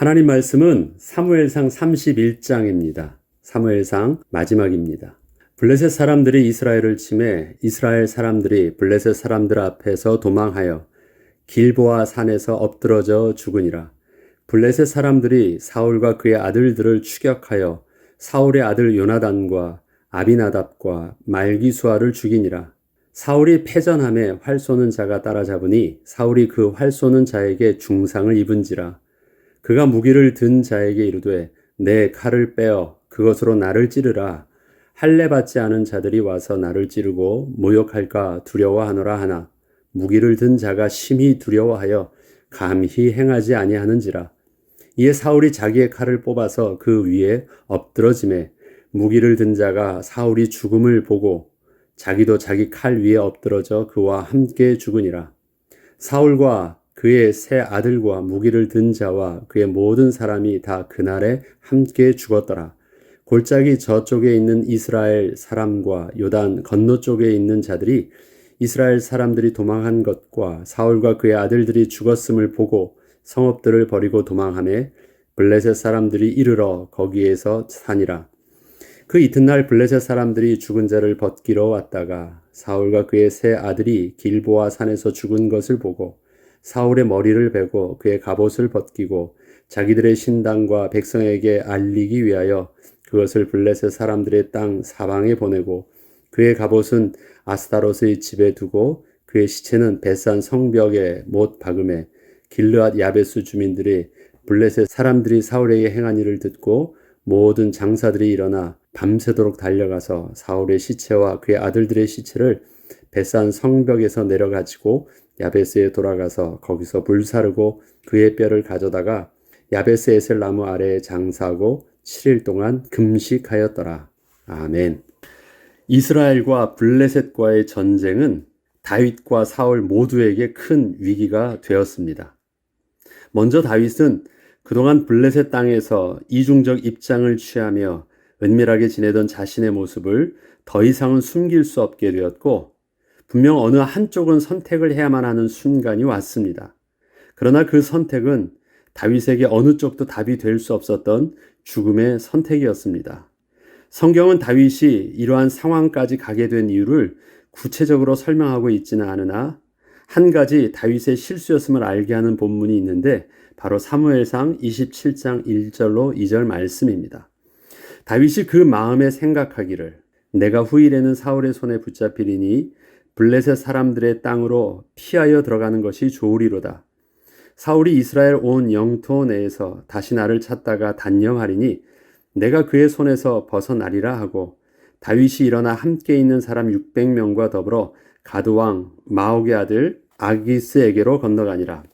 하나님 말씀은 사무엘상 31장입니다. 사무엘상 마지막입니다. 블레셋 사람들이 이스라엘을 침해 이스라엘 사람들이 블레셋 사람들 앞에서 도망하여 길보아 산에서 엎드러져 죽으니라. 블레셋 사람들이 사울과 그의 아들들을 추격하여 사울의 아들 요나단과 아비나답과 말기수아를 죽이니라. 사울이 패전함에 활 쏘는 자가 따라잡으니 사울이 그 활 쏘는 자에게 중상을 입은지라. 그가 무기를 든 자에게 이르되 내 칼을 빼어 그것으로 나를 찌르라. 할례 받지 않은 자들이 와서 나를 찌르고 모욕할까 두려워하노라 하나 무기를 든 자가 심히 두려워하여 감히 행하지 아니하는지라. 이에 사울이 자기의 칼을 뽑아서 그 위에 엎드러짐에 무기를 든 자가 사울이 죽음을 보고 자기도 자기 칼 위에 엎드러져 그와 함께 죽으니라. 사울과 그의 세 아들과 무기를 든 자와 그의 모든 사람이 다 그날에 함께 죽었더라. 골짜기 저쪽에 있는 이스라엘 사람과 요단 건너 쪽에 있는 자들이 이스라엘 사람들이 도망한 것과 사울과 그의 아들들이 죽었음을 보고 성읍들을 버리고 도망하며 블레셋 사람들이 이르러 거기에서 사니라. 그 이튿날 블레셋 사람들이 죽은 자를 벗기러 왔다가 사울과 그의 세 아들이 길보아 산에서 죽은 것을 보고 사울의 머리를 베고 그의 갑옷을 벗기고 자기들의 신당과 백성에게 알리기 위하여 그것을 블레셋 사람들의 땅 사방에 보내고 그의 갑옷은 아스타롯의 집에 두고 그의 시체는 베산 성벽에 못 박음에 길르앗 야베스 주민들이 블레셋 사람들이 사울에게 행한 일을 듣고 모든 장사들이 일어나 밤새도록 달려가서 사울의 시체와 그의 아들들의 시체를 베산 성벽에서 내려가지고 야베스에 돌아가서 거기서 불사르고 그의 뼈를 가져다가 야베스 에셀 나무 아래에 장사하고 7일 동안 금식하였더라. 아멘. 이스라엘과 블레셋과의 전쟁은 다윗과 사울 모두에게 큰 위기가 되었습니다. 먼저 다윗은 그동안 블레셋 땅에서 이중적 입장을 취하며 은밀하게 지내던 자신의 모습을 더 이상은 숨길 수 없게 되었고 분명 어느 한쪽은 선택을 해야만 하는 순간이 왔습니다. 그러나 그 선택은 다윗에게 어느 쪽도 답이 될 수 없었던 죽음의 선택이었습니다. 성경은 다윗이 이러한 상황까지 가게 된 이유를 구체적으로 설명하고 있지는 않으나 한 가지 다윗의 실수였음을 알게 하는 본문이 있는데 바로 사무엘상 27장 1절로 2절 말씀입니다. 다윗이 그 마음에 생각하기를 내가 후일에는 사울의 손에 붙잡히리니 블레셋 사람들의 땅으로 피하여 들어가는 것이 좋으리로다. 사울이 이스라엘 온 영토 내에서 다시 나를 찾다가 단념하리니 내가 그의 손에서 벗어나리라 하고 다윗이 일어나 함께 있는 사람 600명과 더불어 가드왕 마옥의 아들 아기스에게로 건너가니라.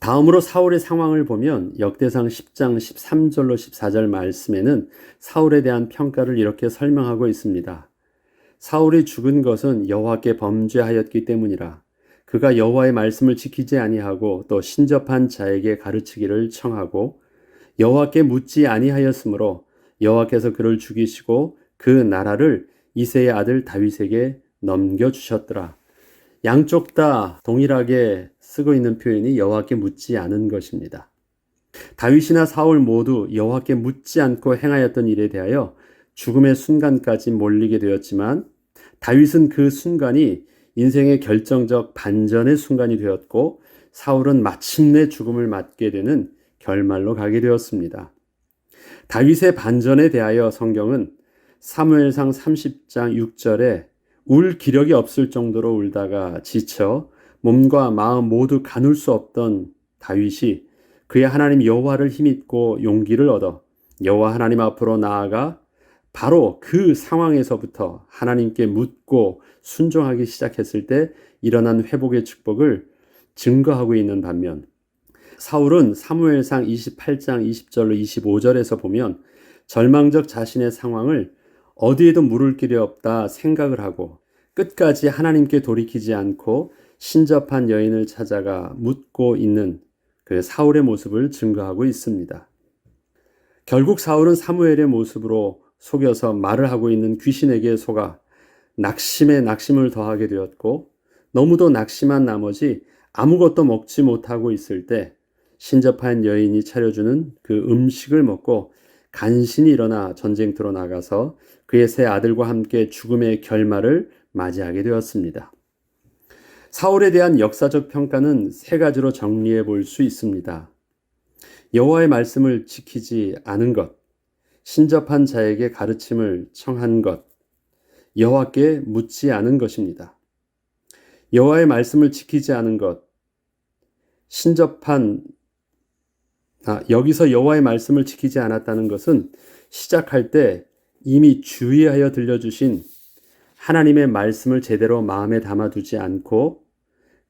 다음으로 사울의 상황을 보면 역대상 10장 13절로 14절 말씀에는 사울에 대한 평가를 이렇게 설명하고 있습니다. 사울이 죽은 것은 여호와께 범죄하였기 때문이라. 그가 여호와의 말씀을 지키지 아니하고 또 신접한 자에게 가르치기를 청하고 여호와께 묻지 아니하였으므로 여호와께서 그를 죽이시고 그 나라를 이세의 아들 다윗에게 넘겨 주셨더라. 양쪽 다 동일하게 쓰고 있는 표현이 여호와께 묻지 않은 것입니다. 다윗이나 사울 모두 여호와께 묻지 않고 행하였던 일에 대하여 죽음의 순간까지 몰리게 되었지만 다윗은 그 순간이 인생의 결정적 반전의 순간이 되었고 사울은 마침내 죽음을 맞게 되는 결말로 가게 되었습니다. 다윗의 반전에 대하여 성경은 사무엘상 30장 6절에 울 기력이 없을 정도로 울다가 지쳐 몸과 마음 모두 가눌 수 없던 다윗이 그의 하나님 여호와를 힘입고 용기를 얻어 여호와 하나님 앞으로 나아가 바로 그 상황에서부터 하나님께 묻고 순종하기 시작했을 때 일어난 회복의 축복을 증거하고 있는 반면 사울은 사무엘상 28장 20절로 25절에서 보면 절망적 자신의 상황을 어디에도 물을 길이 없다 생각을 하고 끝까지 하나님께 돌이키지 않고 신접한 여인을 찾아가 묻고 있는 그 사울의 모습을 증거하고 있습니다. 결국 사울은 사무엘의 모습으로 속여서 말을 하고 있는 귀신에게 속아 낙심에 낙심을 더하게 되었고 너무도 낙심한 나머지 아무것도 먹지 못하고 있을 때 신접한 여인이 차려주는 그 음식을 먹고 간신히 일어나 전쟁터로 나가서 그의 세 아들과 함께 죽음의 결말을 맞이하게 되었습니다. 사울에 대한 역사적 평가는 세 가지로 정리해 볼 수 있습니다. 여호와의 말씀을 지키지 않은 것, 신접한 자에게 가르침을 청한 것, 여호와께 묻지 않은 것입니다. 여호와의 말씀을 지키지 않은 것, 신접한 아, 여기서 여호와의 말씀을 지키지 않았다는 것은 시작할 때 이미 주의하여 들려주신 하나님의 말씀을 제대로 마음에 담아두지 않고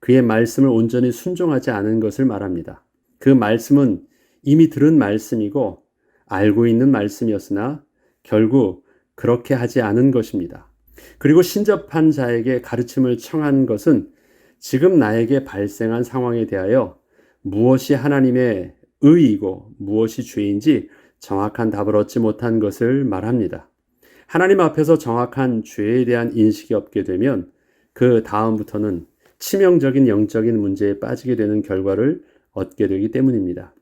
그의 말씀을 온전히 순종하지 않은 것을 말합니다. 그 말씀은 이미 들은 말씀이고 알고 있는 말씀이었으나 결국 그렇게 하지 않은 것입니다. 그리고 신접한 자에게 가르침을 청한 것은 지금 나에게 발생한 상황에 대하여 무엇이 하나님의 의이고 무엇이 죄인지 정확한 답을 얻지 못한 것을 말합니다. 하나님 앞에서 정확한 죄에 대한 인식이 없게 되면 그 다음부터는 치명적인 영적인 문제에 빠지게 되는 결과를 얻게 되기 때문입니다.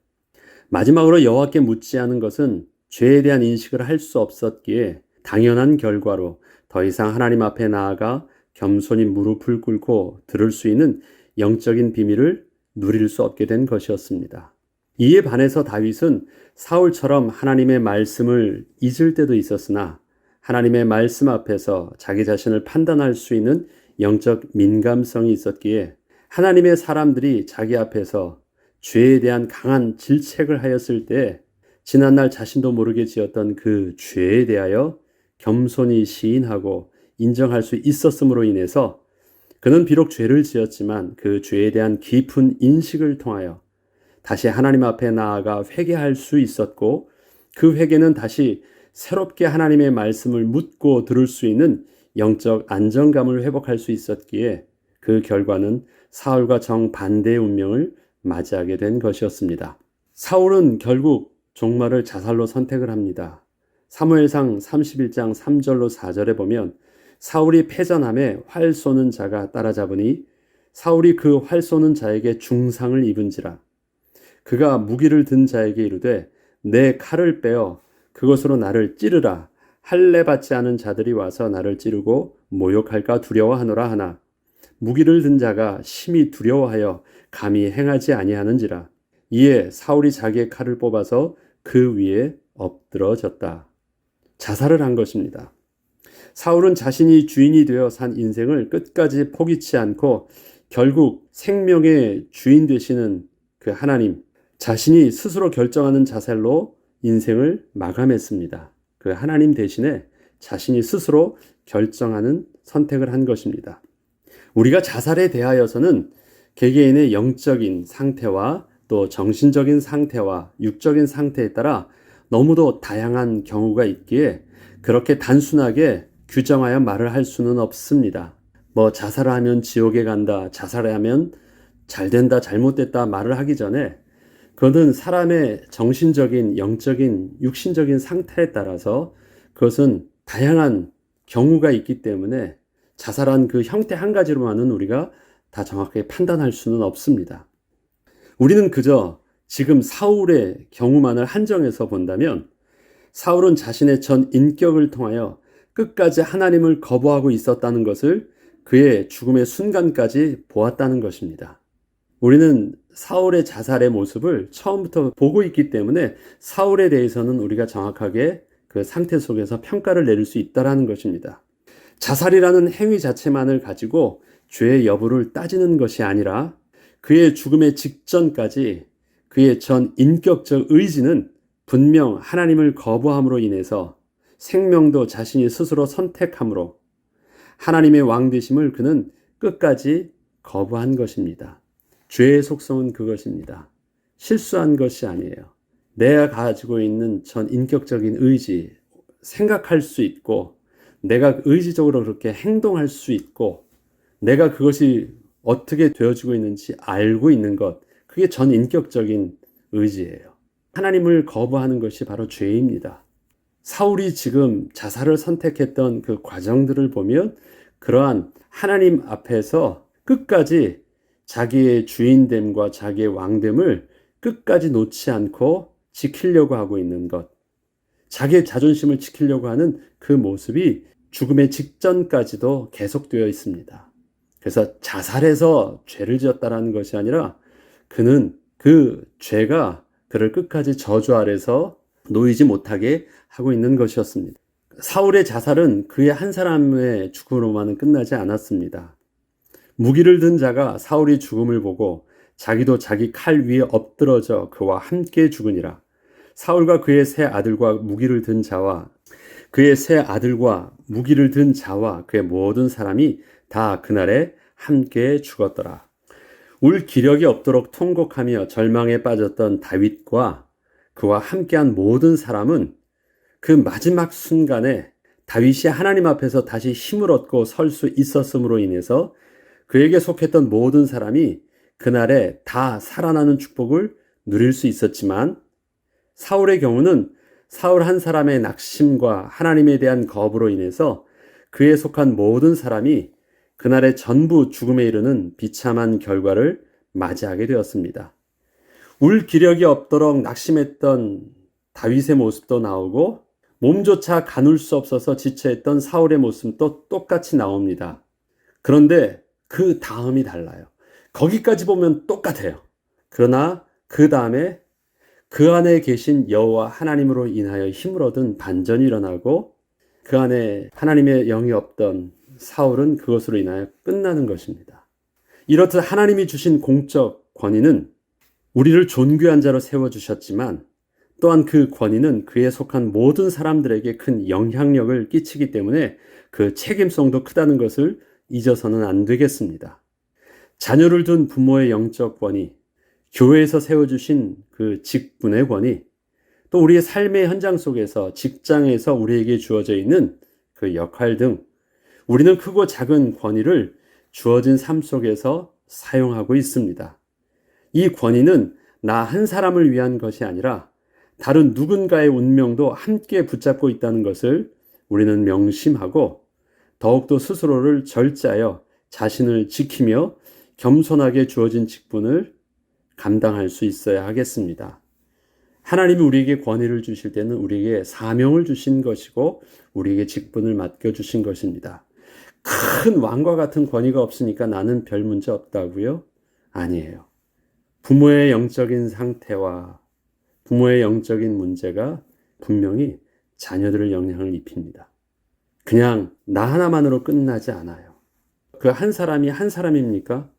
마지막으로 여호와께 묻지 않은 것은 죄에 대한 인식을 할 수 없었기에 당연한 결과로 더 이상 하나님 앞에 나아가 겸손히 무릎을 꿇고 들을 수 있는 영적인 비밀을 누릴 수 없게 된 것이었습니다. 이에 반해서 다윗은 사울처럼 하나님의 말씀을 잊을 때도 있었으나 하나님의 말씀 앞에서 자기 자신을 판단할 수 있는 영적 민감성이 있었기에 하나님의 사람들이 자기 앞에서 죄에 대한 강한 질책을 하였을 때 지난날 자신도 모르게 지었던 그 죄에 대하여 겸손히 시인하고 인정할 수 있었으므로 인해서 그는 비록 죄를 지었지만 그 죄에 대한 깊은 인식을 통하여 다시 하나님 앞에 나아가 회개할 수 있었고 그 회개는 다시 새롭게 하나님의 말씀을 묻고 들을 수 있는 영적 안정감을 회복할 수 있었기에 그 결과는 사울과 정반대의 운명을 맞이하게 된 것이었습니다. 사울은 결국 종말을 자살로 선택을 합니다. 사무엘상 31장 3절로 4절에 보면 사울이 패전함에 활 쏘는 자가 따라잡으니 사울이 그 활 쏘는 자에게 중상을 입은지라 그가 무기를 든 자에게 이르되 내 칼을 빼어 그것으로 나를 찌르라 할례 받지 않은 자들이 와서 나를 찌르고 모욕할까 두려워하노라 하나 무기를 든 자가 심히 두려워하여 감히 행하지 아니하는지라 이에 사울이 자기의 칼을 뽑아서 그 위에 엎드러졌다. 자살을 한 것입니다. 사울은 자신이 주인이 되어 산 인생을 끝까지 포기치 않고 결국 생명의 주인 되시는 그 하나님, 자신이 스스로 결정하는 자살로 인생을 마감했습니다. 그 하나님 대신에 자신이 스스로 결정하는 선택을 한 것입니다. 우리가 자살에 대하여서는 개개인의 영적인 상태와 또 정신적인 상태와 육적인 상태에 따라 너무도 다양한 경우가 있기에 그렇게 단순하게 규정하여 말을 할 수는 없습니다. 뭐 자살하면 지옥에 간다, 자살하면 잘 된다, 잘못됐다 말을 하기 전에 그것은 사람의 정신적인, 영적인, 육신적인 상태에 따라서 그것은 다양한 경우가 있기 때문에 자살한 그 형태 한 가지로만은 우리가 다 정확하게 판단할 수는 없습니다. 우리는 그저 지금 사울의 경우만을 한정해서 본다면 사울은 자신의 전 인격을 통하여 끝까지 하나님을 거부하고 있었다는 것을 그의 죽음의 순간까지 보았다는 것입니다. 우리는 사울의 자살의 모습을 처음부터 보고 있기 때문에 사울에 대해서는 우리가 정확하게 그 상태 속에서 평가를 내릴 수 있다라는 것입니다. 자살이라는 행위 자체만을 가지고 죄의 여부를 따지는 것이 아니라 그의 죽음의 직전까지 그의 전 인격적 의지는 분명 하나님을 거부함으로 인해서 생명도 자신이 스스로 선택함으로 하나님의 왕 되심을 그는 끝까지 거부한 것입니다. 죄의 속성은 그것입니다. 실수한 것이 아니에요. 내가 가지고 있는 전 인격적인 의지, 생각할 수 있고, 내가 의지적으로 그렇게 행동할 수 있고, 내가 그것이 어떻게 되어지고 있는지 알고 있는 것, 그게 전 인격적인 의지예요. 하나님을 거부하는 것이 바로 죄입니다. 사울이 지금 자살을 선택했던 그 과정들을 보면 그러한 하나님 앞에서 끝까지 자기의 주인됨과 자기의 왕됨을 끝까지 놓지 않고 지키려고 하고 있는 것. 자기의 자존심을 지키려고 하는 그 모습이 죽음의 직전까지도 계속되어 있습니다. 그래서 자살해서 죄를 지었다라는 것이 아니라 그는 그 죄가 그를 끝까지 저주 아래서 놓이지 못하게 하고 있는 것이었습니다. 사울의 자살은 그의 한 사람의 죽음으로만은 끝나지 않았습니다. 무기를 든 자가 사울이 죽음을 보고 자기도 자기 칼 위에 엎드러져 그와 함께 죽으니라. 사울과 그의 세 아들과 무기를 든 자와 그의 세 아들과 무기를 든 자와 그의 모든 사람이 다 그날에 함께 죽었더라. 울 기력이 없도록 통곡하며 절망에 빠졌던 다윗과 그와 함께한 모든 사람은 그 마지막 순간에 다윗이 하나님 앞에서 다시 힘을 얻고 설 수 있었음으로 인해서 그에게 속했던 모든 사람이 그날에 다 살아나는 축복을 누릴 수 있었지만 사울의 경우는 사울 한 사람의 낙심과 하나님에 대한 거부로 인해서 그에 속한 모든 사람이 그날에 전부 죽음에 이르는 비참한 결과를 맞이하게 되었습니다. 울 기력이 없도록 낙심했던 다윗의 모습도 나오고 몸조차 가눌 수 없어서 지체했던 사울의 모습도 똑같이 나옵니다. 그런데 그 다음이 달라요. 거기까지 보면 똑같아요. 그러나 그 다음에 그 안에 계신 여호와 하나님으로 인하여 힘을 얻은 반전이 일어나고 그 안에 하나님의 영이 없던 사울은 그것으로 인하여 끝나는 것입니다. 이렇듯 하나님이 주신 공적 권위는 우리를 존귀한 자로 세워주셨지만 또한 그 권위는 그에 속한 모든 사람들에게 큰 영향력을 끼치기 때문에 그 책임성도 크다는 것을 잊어서는 안 되겠습니다. 자녀를 둔 부모의 영적 권위, 교회에서 세워주신 그 직분의 권위, 또 우리의 삶의 현장 속에서 직장에서 우리에게 주어져 있는 그 역할 등 우리는 크고 작은 권위를 주어진 삶 속에서 사용하고 있습니다. 이 권위는 나 한 사람을 위한 것이 아니라 다른 누군가의 운명도 함께 붙잡고 있다는 것을 우리는 명심하고 더욱더 스스로를 절제하여 자신을 지키며 겸손하게 주어진 직분을 감당할 수 있어야 하겠습니다. 하나님이 우리에게 권위를 주실 때는 우리에게 사명을 주신 것이고 우리에게 직분을 맡겨 주신 것입니다. 큰 왕과 같은 권위가 없으니까 나는 별 문제 없다고요? 아니에요. 부모의 영적인 상태와 부모의 영적인 문제가 분명히 자녀들을 영향을 입힙니다. 그냥 나 하나만으로 끝나지 않아요. 그 한 사람이 한 사람입니까?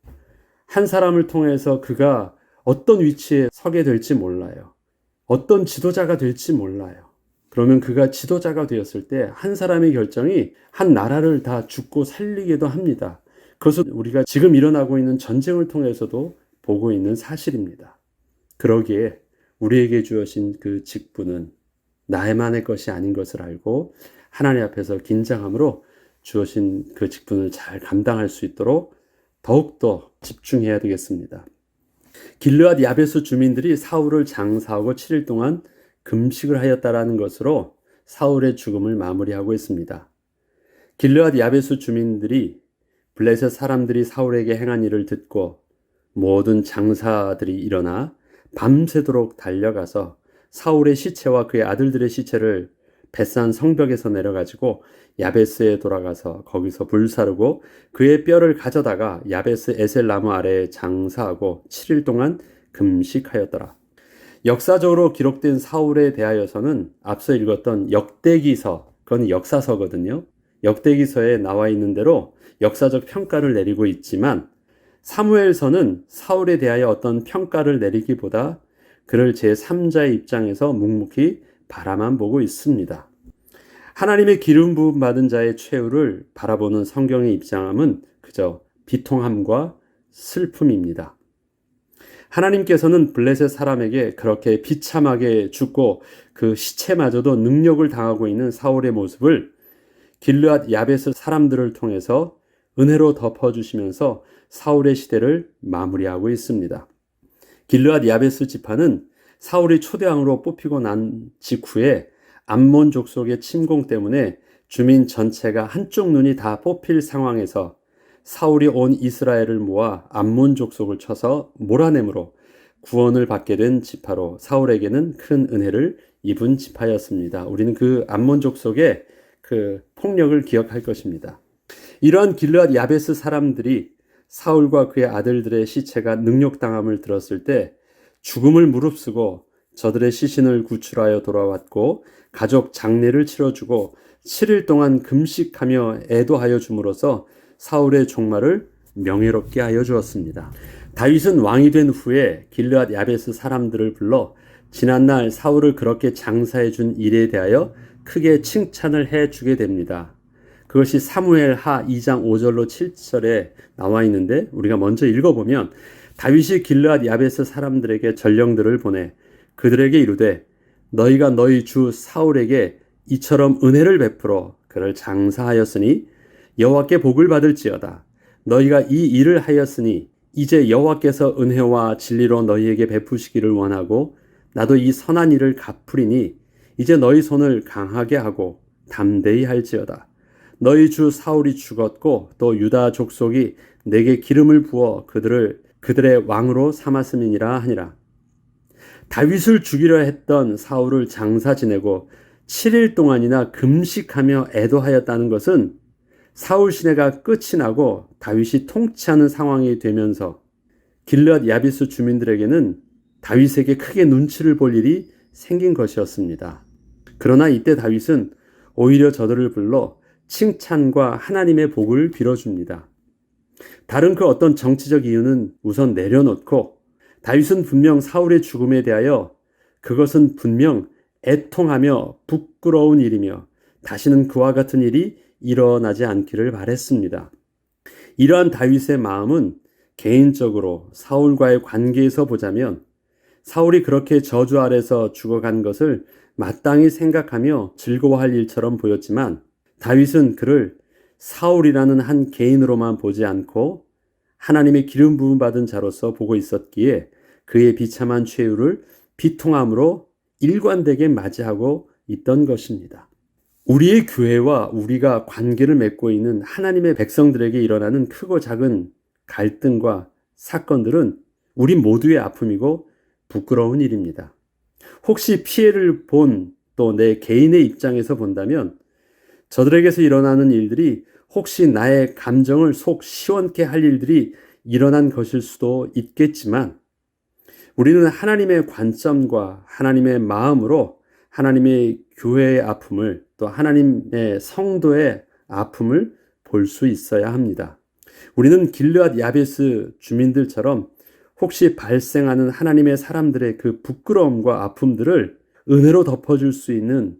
한 사람을 통해서 그가 어떤 위치에 서게 될지 몰라요. 어떤 지도자가 될지 몰라요. 그러면 그가 지도자가 되었을 때 한 사람의 결정이 한 나라를 다 죽고 살리기도 합니다. 그것은 우리가 지금 일어나고 있는 전쟁을 통해서도 보고 있는 사실입니다. 그러기에 우리에게 주어진 그 직분은 나의만의 것이 아닌 것을 알고 하나님 앞에서 긴장함으로 주어진 그 직분을 잘 감당할 수 있도록 더욱더 집중해야 되겠습니다. 길르앗 야베스 주민들이 사울을 장사하고 7일 동안 금식을 하였다라는 것으로 사울의 죽음을 마무리하고 있습니다. 길르앗 야베스 주민들이 블레셋 사람들이 사울에게 행한 일을 듣고 모든 장사들이 일어나 밤새도록 달려가서 사울의 시체와 그의 아들들의 시체를 벳산 성벽에서 내려가지고 야베스에 돌아가서 거기서 불사르고 그의 뼈를 가져다가 야베스 에셀 나무 아래에 장사하고 7일 동안 금식하였더라. 역사적으로 기록된 사울에 대하여서는 앞서 읽었던 역대기서, 그건 역사서거든요. 역대기서에 나와 있는 대로 역사적 평가를 내리고 있지만 사무엘서는 사울에 대하여 어떤 평가를 내리기보다 그를 제3자의 입장에서 묵묵히 바라만 보고 있습니다. 하나님의 기름 부음 받은 자의 최후를 바라보는 성경의 입장함은 그저 비통함과 슬픔입니다. 하나님께서는 블레셋 사람에게 그렇게 비참하게 죽고 그 시체마저도 능력을 당하고 있는 사울의 모습을 길르앗 야베스 사람들을 통해서 은혜로 덮어주시면서 사울의 시대를 마무리하고 있습니다. 길르앗 야베스 지파는 사울이 초대왕으로 뽑히고 난 직후에 암몬 족속의 침공 때문에 주민 전체가 한쪽 눈이 다 뽑힐 상황에서 사울이 온 이스라엘을 모아 암몬 족속을 쳐서 몰아내므로 구원을 받게 된 지파로 사울에게는 큰 은혜를 입은 지파였습니다. 우리는 그 암몬 족 속의 그 폭력을 기억할 것입니다. 이러한 길르앗 야베스 사람들이 사울과 그의 아들들의 시체가 능욕당함을 들었을 때 죽음을 무릅쓰고 저들의 시신을 구출하여 돌아왔고 가족 장례를 치러주고 7일 동안 금식하며 애도하여 줌으로써 사울의 종말을 명예롭게 하여 주었습니다. 다윗은 왕이 된 후에 길르앗 야베스 사람들을 불러 지난날 사울을 그렇게 장사해 준 일에 대하여 크게 칭찬을 해 주게 됩니다. 그것이 사무엘 하 2장 5절로 7절에 나와 있는데 우리가 먼저 읽어보면 다윗이 길르앗 야베스 사람들에게 전령들을 보내 그들에게 이르되 너희가 너희 주 사울에게 이처럼 은혜를 베풀어 그를 장사하였으니 여호와께 복을 받을지어다 너희가 이 일을 하였으니 이제 여호와께서 은혜와 진리로 너희에게 베푸시기를 원하고 나도 이 선한 일을 갚으리니 이제 너희 손을 강하게 하고 담대히 할지어다 너희 주 사울이 죽었고 또 유다 족속이 내게 기름을 부어 그들을 그들의 왕으로 삼았음이니라 하니라. 다윗을 죽이려 했던 사울을 장사 지내고 7일 동안이나 금식하며 애도하였다는 것은 사울 시대가 끝이 나고 다윗이 통치하는 상황이 되면서 길르앗 야비스 주민들에게는 다윗에게 크게 눈치를 볼 일이 생긴 것이었습니다. 그러나 이때 다윗은 오히려 저들을 불러 칭찬과 하나님의 복을 빌어줍니다. 다른 그 어떤 정치적 이유는 우선 내려놓고 다윗은 분명 사울의 죽음에 대하여 그것은 분명 애통하며 부끄러운 일이며 다시는 그와 같은 일이 일어나지 않기를 바랬습니다. 이러한 다윗의 마음은 개인적으로 사울과의 관계에서 보자면 사울이 그렇게 저주 아래서 죽어간 것을 마땅히 생각하며 즐거워할 일처럼 보였지만 다윗은 그를 사울이라는 한 개인으로만 보지 않고 하나님의 기름 부음 받은 자로서 보고 있었기에 그의 비참한 최후를 비통함으로 일관되게 맞이하고 있던 것입니다. 우리의 교회와 우리가 관계를 맺고 있는 하나님의 백성들에게 일어나는 크고 작은 갈등과 사건들은 우리 모두의 아픔이고 부끄러운 일입니다. 혹시 피해를 본 또 내 개인의 입장에서 본다면 저들에게서 일어나는 일들이 혹시 나의 감정을 속 시원케 할 일들이 일어난 것일 수도 있겠지만 우리는 하나님의 관점과 하나님의 마음으로 하나님의 교회의 아픔을 또 하나님의 성도의 아픔을 볼 수 있어야 합니다. 우리는 길르앗 야베스 주민들처럼 혹시 발생하는 하나님의 사람들의 그 부끄러움과 아픔들을 은혜로 덮어줄 수 있는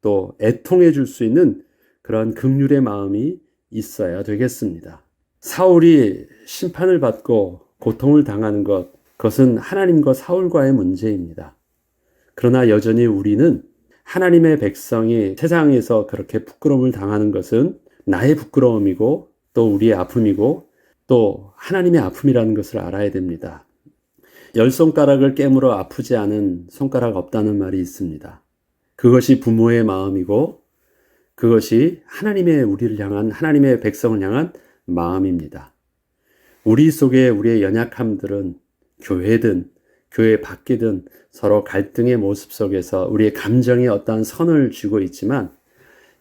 또 애통해 줄 수 있는 그런 극률의 마음이 있어야 되겠습니다. 사울이 심판을 받고 고통을 당하는 것, 그것은 하나님과 사울과의 문제입니다. 그러나 여전히 우리는 하나님의 백성이 세상에서 그렇게 부끄러움을 당하는 것은 나의 부끄러움이고 또 우리의 아픔이고 또 하나님의 아픔이라는 것을 알아야 됩니다. 열 손가락을 깨물어 아프지 않은 손가락 없다는 말이 있습니다. 그것이 부모의 마음이고 그것이 하나님의 우리를 향한 하나님의 백성을 향한 마음입니다. 우리 속에 우리의 연약함들은 교회든 교회 밖이든 서로 갈등의 모습 속에서 우리의 감정에 어떠한 선을 쥐고 있지만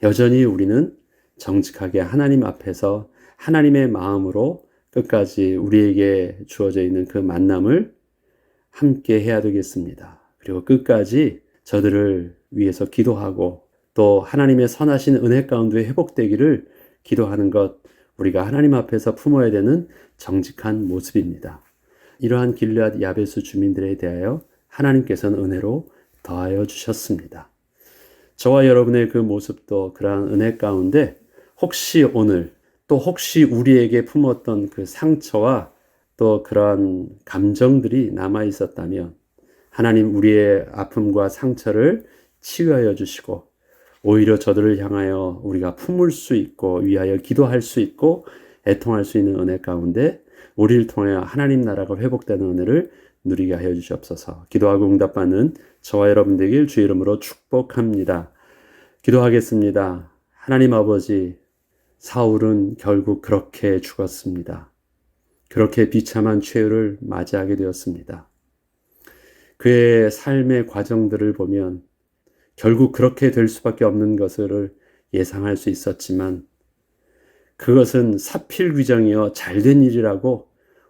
여전히 우리는 정직하게 하나님 앞에서 하나님의 마음으로 끝까지 우리에게 주어져 있는 그 만남을 함께 해야 되겠습니다. 그리고 끝까지 저들을 위해서 기도하고 또 하나님의 선하신 은혜 가운데 회복되기를 기도하는 것 우리가 하나님 앞에서 품어야 되는 정직한 모습입니다. 이러한 길르앗 야베스 주민들에 대하여 하나님께서는 은혜로 더하여 주셨습니다. 저와 여러분의 그 모습도 그러한 은혜 가운데 혹시 오늘 또 혹시 우리에게 품었던 그 상처와 또 그러한 감정들이 남아 있었다면 하나님 우리의 아픔과 상처를 치유하여 주시고 오히려 저들을 향하여 우리가 품을 수 있고 위하여 기도할 수 있고 애통할 수 있는 은혜 가운데 우리를 통해 하나님 나라가 회복되는 은혜를 누리게 하여 주시옵소서. 기도하고 응답받는 저와 여러분 되길 주 이름으로 축복합니다. 기도하겠습니다. 하나님 아버지, 사울은 결국 그렇게 죽었습니다. 그렇게 비참한 최후를 맞이하게 되었습니다. 그의 삶의 과정들을 보면 결국 그렇게 될 수밖에 없는 것을 예상할 수 있었지만 그것은 사필 규정이여 잘된 일이라고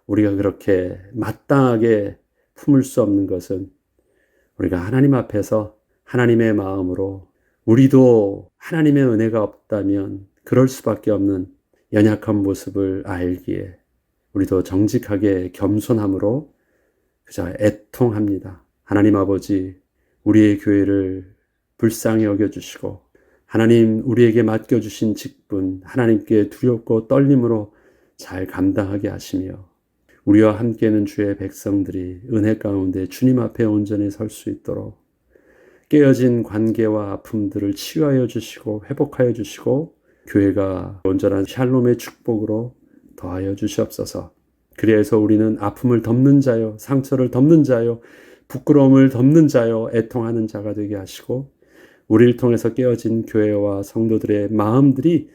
우리가 그렇게 마땅하게 품을 수 없는 것은 우리가 하나님 앞에서 하나님의 마음으로 우리도 하나님의 은혜가 없다면 그럴 수밖에 없는 연약한 모습을 알기에 우리도 정직하게 겸손함으로 그저 애통합니다. 하나님 아버지, 우리의 교회를 불쌍히 여겨주시고, 하나님 우리에게 맡겨주신 직분, 하나님께 두렵고 떨림으로 잘 감당하게 하시며, 우리와 함께는 주의 백성들이 은혜 가운데 주님 앞에 온전히 설 수 있도록 깨어진 관계와 아픔들을 치유하여 주시고 회복하여 주시고 교회가 온전한 샬롬의 축복으로 더하여 주시옵소서. 그래서 우리는 아픔을 덮는 자요, 상처를 덮는 자요, 부끄러움을 덮는 자요, 애통하는 자가 되게 하시고 우리를 통해서 깨어진 교회와 성도들의 마음들이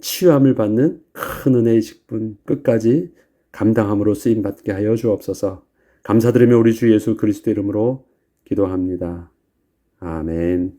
치유함을 받는 큰 은혜의 직분 끝까지 감당함으로 쓰임 받게 하여 주옵소서. 감사드리며 우리 주 예수 그리스도 이름으로 기도합니다. 아멘.